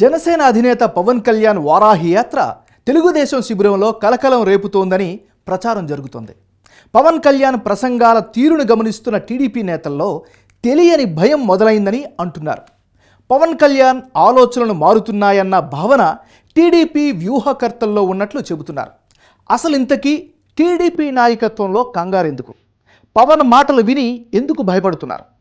జనసేన అధినేత పవన్ కళ్యాణ్ వారాహి యాత్ర తెలుగుదేశం శిబిరంలో కలకలం రేపుతోందని ప్రచారం జరుగుతోంది. పవన్ కళ్యాణ్ ప్రసంగాల తీరును గమనిస్తున్న టీడీపీ నేతల్లో తెలియని భయం మొదలైందని అంటున్నారు. పవన్ కళ్యాణ్ ఆలోచనలు మారుతున్నాయన్న భావన టీడీపీ వ్యూహకర్తల్లో ఉన్నట్లు చెబుతున్నారు. అసలు ఇంతకీ టీడీపీ నాయకత్వంలో కంగారెందుకు? పవన్ మాటలు విని ఎందుకు భయపడుతున్నారు?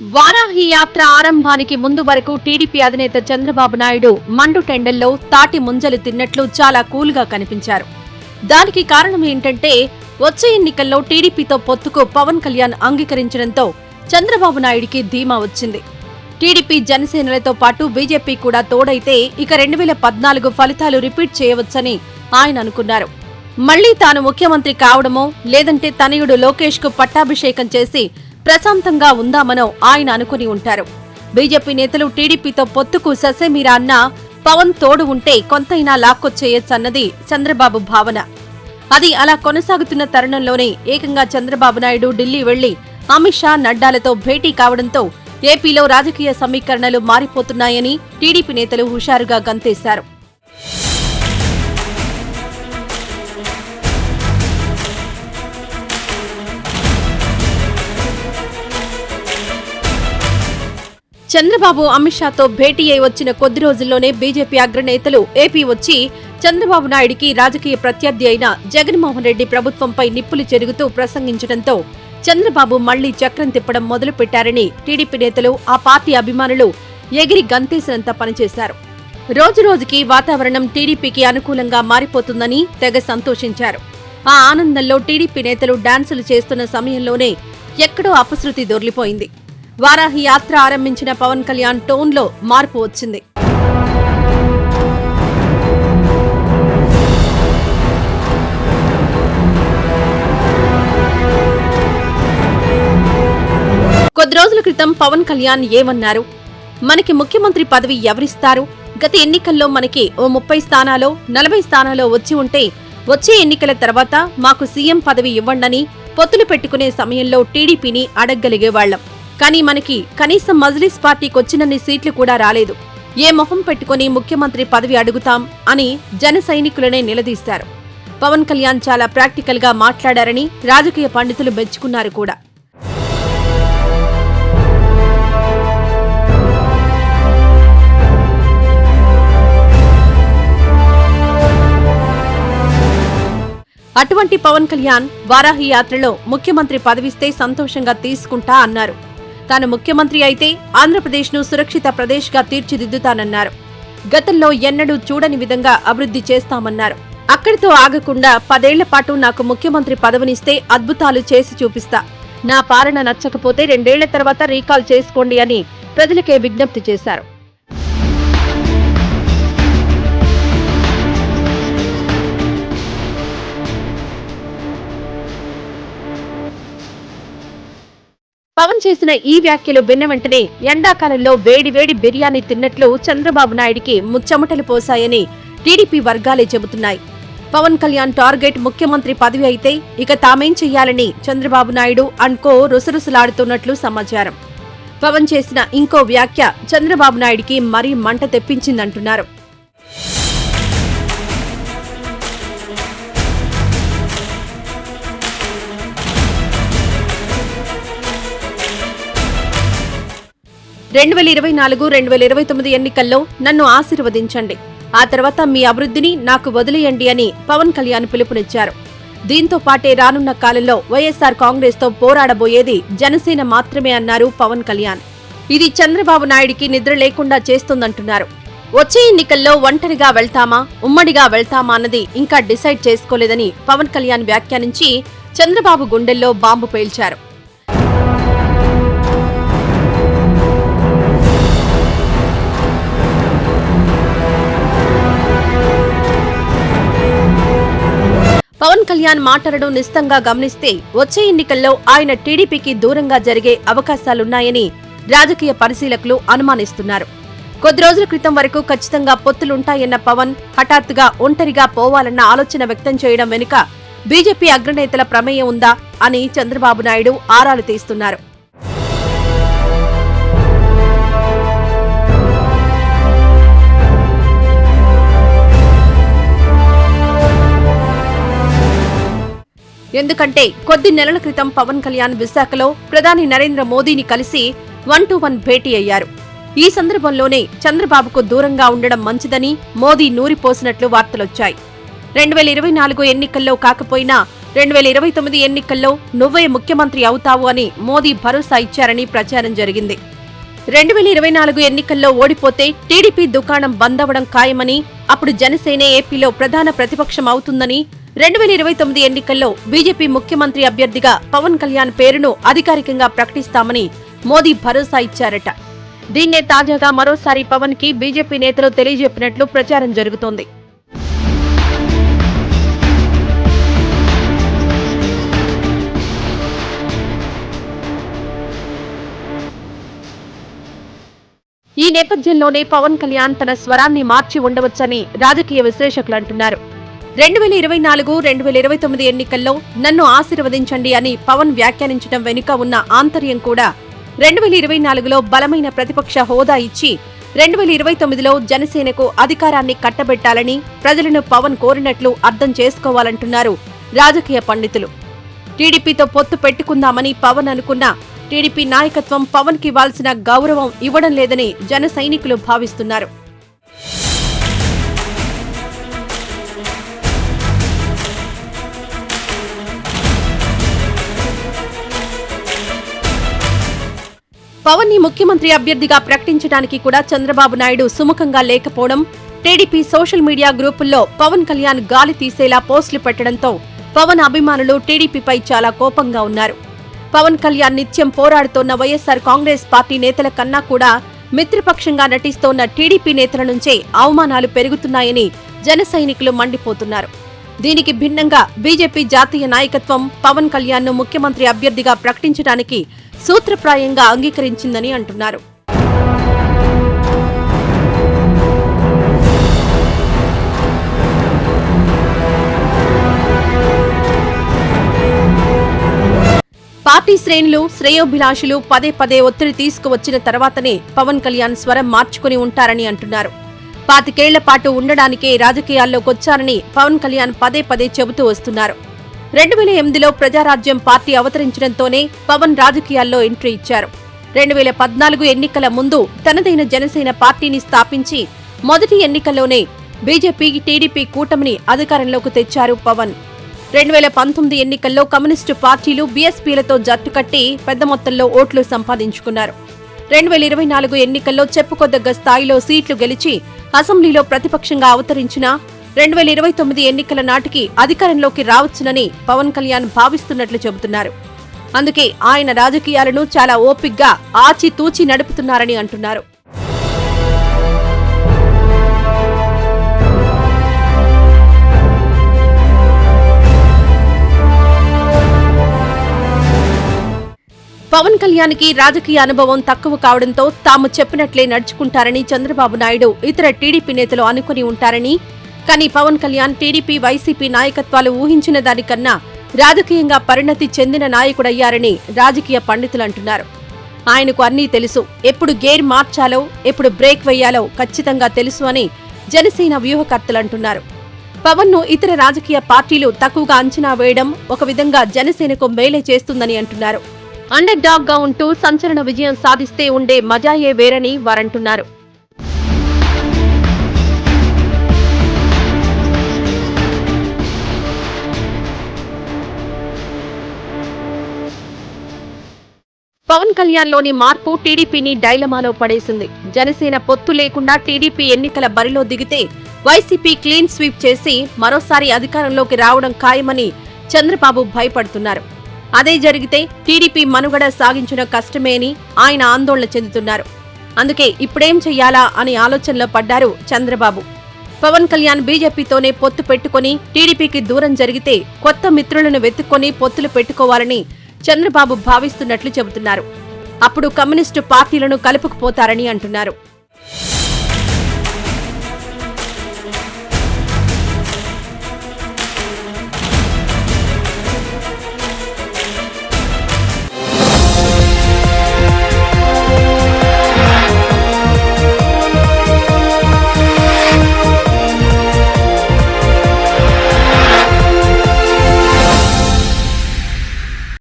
వారాహి యాత్ర ఆరంభానికి ముందు వరకు టీడీపీ అధినేత చంద్రబాబు నాయుడు మండు టెండల్లో తాటి ముంజలు తిన్నట్లు చాలా కూల్గా కనిపించారు. దానికి కారణం ఏంటంటే వచ్చే ఎన్నికల్లో టీడీపీతో పొత్తుకు పవన్ కళ్యాణ్ అంగీకరించడంతో చంద్రబాబు నాయుడికి ధీమా వచ్చింది. టీడీపీ జనసేనలతో పాటు బీజేపీ కూడా తోడైతే ఇక రెండు వేల పద్నాలుగు ఫలితాలు రిపీట్ చేయవచ్చని ఆయన అనుకున్నారు. మళ్ళీ తాను ముఖ్యమంత్రి కావడమో లేదంటే తనయుడు లోకేష్కు పట్టాభిషేకం చేసి ప్రశాంతంగా ఉందామనో ఆయన అనుకుని ఉంటారు. బీజేపీ నేతలు టీడీపీతో పొత్తుకు ససేమీరా అన్న పవన్ తోడు ఉంటే కొంతైనా లాక్కొచ్చేయొచ్చన్నది చంద్రబాబు భావన. అది అలా కొనసాగుతున్న తరుణంలోనే ఏకంగా చంద్రబాబు నాయుడు ఢిల్లీ వెళ్ళి అమిత్ షా నడ్డాలతో భేటీ కావడంతో ఏపీలో రాజకీయ సమీకరణలు మారిపోతున్నాయని టీడీపీ నేతలు హుషారుగా గంతేశారు. చంద్రబాబు అమిత్ షాతో భేటీ అయి వచ్చిన కొద్ది రోజుల్లోనే బీజేపీ అగ్రనేతలు ఏపీ వచ్చి చంద్రబాబు నాయుడికి రాజకీయ ప్రత్యర్థి అయిన జగన్మోహన్ రెడ్డి ప్రభుత్వంపై నిప్పులు చెరుగుతూ ప్రసంగించడంతో చంద్రబాబు మళ్ళీ చక్రం తిప్పడం మొదలుపెట్టారని టీడీపీ నేతలు ఆ పార్టీ అభిమానులు ఎగిరి గంతేసినంత పనిచేశారు. రోజురోజుకి వాతావరణం టీడీపీకి అనుకూలంగా మారిపోతుందని తెగ సంతోషించారు. ఆ ఆనందంలో టీడీపీ నేతలు డాన్సులు చేస్తున్న సమయంలోనే ఎక్కడో అపశృతి దొర్లిపోయింది వారాహి యాత్ర ఆరంభించిన పవన్ కళ్యాణ్ టోన్లో మార్పు వచ్చింది. కొద్ది రోజుల క్రితం పవన్ కళ్యాణ్ ఏమన్నారు? మనకి ముఖ్యమంత్రి పదవి ఎవరిస్తారు? గత ఎన్నికల్లో మనకి ఓ ముప్పై స్థానాలో నలభై స్థానాలో వచ్చి ఉంటే వచ్చే ఎన్నికల తర్వాత మాకు సీఎం పదవి ఇవ్వండని పొత్తులు పెట్టుకునే సమయంలో టీడీపీని అడగగలిగేవాళ్ళం కానీ మనకి కనీసం మజ్లిస్ పార్టీకి వచ్చినన్ని సీట్లు కూడా రాలేదు. ఏ మొహం పెట్టుకుని ముఖ్యమంత్రి పదవి అడుగుతాం అని జన సైనికులనే నిలదీశారు. పవన్ కళ్యాణ్ చాలా ప్రాక్టికల్గా మాట్లాడారని రాజకీయ పండితులు మెచ్చుకున్నారు కూడా. అటువంటి పవన్ కళ్యాణ్ వారాహి యాత్రలో ముఖ్యమంత్రి పదవిస్తే సంతోషంగా తీసుకుంటా అన్నారు. తాను ముఖ్యమంత్రి అయితే ఆంధ్రప్రదేశ్ను సురక్షిత ప్రదేశ్గా తీర్చిదిద్దుతానన్నారు. గతంలో ఎన్నడూ చూడని విధంగా అభివృద్ధి చేస్తామన్నారు. అక్కడితో ఆగకుండా పదేళ్ళ పాటు నాకు ముఖ్యమంత్రి పదవినిస్తే అద్భుతాలు చేసి చూపిస్తా. నా పాలన నచ్చకపోతే రెండేళ్ళ తర్వాత రీకాల్ చేసుకోండి అని ప్రజలకే విజ్ఞప్తి చేశారు. పవన్ చేసిన ఈ వ్యాఖ్యలు విన్న వెంటనే ఎండాకాలంలో వేడి వేడి బిర్యానీ తిన్నట్లు చంద్రబాబు నాయుడికి ముచ్చమటలు పోశాయని టీడీపీ వర్గాలే చెబుతున్నాయి. పవన్ కళ్యాణ్ టార్గెట్ ముఖ్యమంత్రి పదవి అయితే ఇక తామేం చెయ్యాలని చంద్రబాబు నాయుడు అన్కో రుసరుసలాడుతున్నట్లు సమాచారం. పవన్ చేసిన ఇంకో వ్యాఖ్య చంద్రబాబు నాయుడికి మరీ మంట తెప్పించిందంటున్నారు. రెండు వేల ఇరవై నాలుగు రెండు వేల ఇరవై తొమ్మిది ఎన్నికల్లో నన్ను ఆశీర్వదించండి. ఆ తర్వాత మీ అభివృద్ధిని నాకు వదిలేయండి అని పవన్ కళ్యాణ్ పిలుపునిచ్చారు. దీంతో పాటే రానున్న కాలంలో వైఎస్ఆర్ కాంగ్రెస్తో పోరాడబోయేది జనసేన మాత్రమే అన్నారు పవన్ కళ్యాణ్. ఇది చంద్రబాబు నాయుడికి నిద్ర లేకుండా చేస్తుందంటున్నారు. వచ్చే ఎన్నికల్లో ఒంటరిగా వెళ్తామా ఉమ్మడిగా వెళ్తామా అన్నది ఇంకా డిసైడ్ చేసుకోలేదని పవన్ కళ్యాణ్ వ్యాఖ్యానించి చంద్రబాబు గుండెల్లో బాంబు పేల్చారు. పవన్ కళ్యాణ్ మాట్లాడడం నిస్తంగా గమనిస్తే వచ్చే ఎన్నికల్లో ఆయన టీడీపీకి దూరంగా జరిగే అవకాశాలున్నాయని రాజకీయ పరిశీలకులు అనుమానిస్తున్నారు. కొద్ది రోజుల క్రితం వరకు ఖచ్చితంగా పొత్తులుంటాయన్న పవన్ హఠాత్తుగా ఒంటరిగా పోవాలన్న ఆలోచన వ్యక్తం చేయడం వెనుక బీజేపీ అగ్రనేతల ప్రమేయం ఉందా అని చంద్రబాబు నాయుడు ఆరాలు తీస్తున్నారు. ఎందుకంటే కొద్ది నెలల క్రితం పవన్ కళ్యాణ్ విశాఖలో ప్రధాని నరేంద్ర మోదీని కలిసి వన్ టు వన్ భేటీ అయ్యారు. ఈ సందర్భంలోనే చంద్రబాబుకు దూరంగా ఉండడం మంచిదని మోదీ నూరిపోసినట్లు వార్తలొచ్చాయి. రెండు వేల ఇరవై నాలుగు ఎన్నికల్లో కాకపోయినా రెండు వేల ఇరవై తొమ్మిది ఎన్నికల్లో నువ్వే ముఖ్యమంత్రి అవుతావు అని మోదీ భరోసా ఇచ్చారని ప్రచారం జరిగింది. రెండు వేల ఇరవై నాలుగు ఎన్నికల్లో ఓడిపోతే టీడీపీ దుకాణం బంద్ అవ్వడం ఖాయమని అప్పుడు జనసేన ఏపీలో ప్రధాన ప్రతిపక్షం అవుతుందని రెండు వేల ఇరవై తొమ్మిది ఎన్నికల్లో బీజేపీ ముఖ్యమంత్రి అభ్యర్థిగా పవన్ కళ్యాణ్ పేరును అధికారికంగా ప్రకటిస్తామని మోదీ భరోసా ఇచ్చారట. దీన్నే తాజాగా మరోసారి పవన్కి బీజేపీ నేతలు తెలియజెప్పినట్లు ప్రచారం జరుగుతోంది. ఈ నేపథ్యంలోనే పవన్ కళ్యాణ్ తన స్వరాన్ని మార్చి ఉండవచ్చని రాజకీయ విశ్లేషకులు అంటున్నారు. రెండు వేల ఇరవై నాలుగు రెండు వేల ఇరవై తొమ్మిది ఎన్నికల్లో నన్ను ఆశీర్వదించండి అని పవన్ వ్యాఖ్యానించడం వెనుక ఉన్న ఆంతర్యం కూడా. రెండు వేల ఇరవై నాలుగులో బలమైన ప్రతిపక్ష హోదా ఇచ్చి రెండు వేల ఇరవై తొమ్మిదిలో జనసేనకు అధికారాన్ని కట్టబెట్టాలని ప్రజలను పవన్ కోరినట్లు అర్థం చేసుకోవాలంటున్నారు రాజకీయ పండితులు. టీడీపీతో పొత్తు పెట్టుకుందామని పవన్ అనుకున్న టీడీపీ నాయకత్వం పవన్కి ఇవ్వాల్సిన గౌరవం ఇవ్వడం లేదని జన సైనికులు భావిస్తున్నారు. పవన్ని ముఖ్యమంత్రి అభ్యర్థిగా ప్రకటించడానికి కూడా చంద్రబాబు నాయుడు సుముఖంగా లేకపోవడం టీడీపీ సోషల్ మీడియా గ్రూపుల్లో పవన్ కళ్యాణ్ గాలి తీసేలా పోస్టులు పెట్టడంతో పవన్ అభిమానులు టీడీపీపై చాలా కోపంగా ఉన్నారు. పవన్ కళ్యాణ్ నిత్యం పోరాడుతోన్న వైఎస్సార్ కాంగ్రెస్ పార్టీ నేతల కన్నా కూడా మిత్రపక్షంగా నటిస్తోన్న టీడీపీ నేతల నుంచే అవమానాలు పెరుగుతున్నాయని జన సైనికులు మండిపోతున్నారు. దీనికి భిన్నంగా బీజేపీ జాతీయ నాయకత్వం పవన్ కళ్యాణ్ను ముఖ్యమంత్రి అభ్యర్థిగా ప్రకటించడానికి సూత్రప్రాయంగా అంగీకరించిందని అంటున్నారు. పార్టీ శ్రేణులు శ్రేయోభిలాషులు పదే పదే ఒత్తిడి తీసుకువచ్చిన తర్వాతనే పవన్ కళ్యాణ్ స్వరం మార్చుకుని ఉంటారని అంటున్నారు. పాతికేళ్ళ పాటు ఉండడానికే రాజకీయాల్లోకొచ్చారని పవన్ కళ్యాణ్ పదే పదే చెబుతూ వస్తున్నారు. రెండు వేల ఎనిమిదిలో ప్రజారాజ్యం పార్టీ అవతరించడంతోనే పవన్ రాజకీయాల్లో ఎంట్రీ ఇచ్చారు. రెండు వేల పద్నాలుగు ఎన్నికల ముందు తనదైన జనసేన పార్టీని స్థాపించి మొదటి ఎన్నికల్లోనే బీజేపీ టీడీపీ కూటమిని అధికారంలోకి తెచ్చారు పవన్. రెండు వేల పంతొమ్మిది ఎన్నికల్లో కమ్యూనిస్టు పార్టీలు బీఎస్పీలతో జట్టు కట్టి పెద్ద మొత్తంలో ఓట్లు సంపాదించుకున్నారు. రెండు వేల ఇరవై నాలుగు ఎన్నికల్లో చెప్పుకోదగ్గ స్థాయిలో సీట్లు గెలిచి అసెంబ్లీలో ప్రతిపక్షంగా అవతరించిన రెండు వేల ఇరవై తొమ్మిది ఎన్నికల నాటికి అధికారంలోకి రావచ్చునని పవన్ కళ్యాణ్ భావిస్తున్నట్లు చెబుతున్నారు. అందుకే ఆయన రాజకీయాలను చాలా ఓపిగ్గా ఆచితూచి నడుపుతున్నారని అంటున్నారు. పవన్ కళ్యాణ్కి రాజకీయ అనుభవం తక్కువ కావడంతో తాము చెప్పినట్లే నడుచుకుంటారని చంద్రబాబు నాయుడు ఇతర టీడీపీ నేతలు అనుకుని ఉంటారని. కానీ పవన్ కళ్యాణ్ టీడీపీ వైసీపీ నాయకత్వాలు ఊహించిన దానికన్నా రాజకీయంగా పరిణతి చెందిన నాయకుడయ్యారని రాజకీయ పండితులు అంటున్నారు. ఆయనకు అన్నీ తెలుసు. ఎప్పుడు గేర్ మార్చాలో ఎప్పుడు బ్రేక్ వేయాలో ఖచ్చితంగా తెలుసు అని జనసేన వ్యూహకర్తలు అంటున్నారు. పవన్ను ఇతర రాజకీయ పార్టీలు తక్కువగా అంచనా వేయడం ఒక విధంగా జనసేనకు మేలే చేస్తుందని అంటున్నారు. అండర్ డాగ్గా ఉంటూ సంచలన విజయం సాధిస్తే ఉండే మజాయే వేరని వారంటున్నారు. పవన్ కళ్యాణ్లోని మార్పు టీడీపీని డైలమాలో పడేసింది. జనసేన పొత్తు లేకుండా టీడీపీ ఎన్నికల బరిలో దిగితే వైసీపీ క్లీన్ స్వీప్ చేసి మరోసారి అధికారంలోకి రావడం ఖాయమని చంద్రబాబు భయపడుతున్నారు. అదే జరిగితే టీడీపీ మనుగడ సాగించడం కష్టమే అని ఆయన ఆందోళన చెందుతున్నారు. అందుకే ఇప్పుడేం చెయ్యాలా అని ఆలోచనలో పడ్డారు చంద్రబాబు. పవన్ కళ్యాణ్ బీజేపీతోనే పొత్తు పెట్టుకుని టీడీపీకి దూరం జరిగితే కొత్త మిత్రులను వెతుక్కొని పొత్తులు పెట్టుకోవాలని చంద్రబాబు భావిస్తున్నట్లు చెబుతున్నారు. అప్పుడు కమ్యూనిస్టు పార్టీలను కలుపుకుపోతారని అంటున్నారు.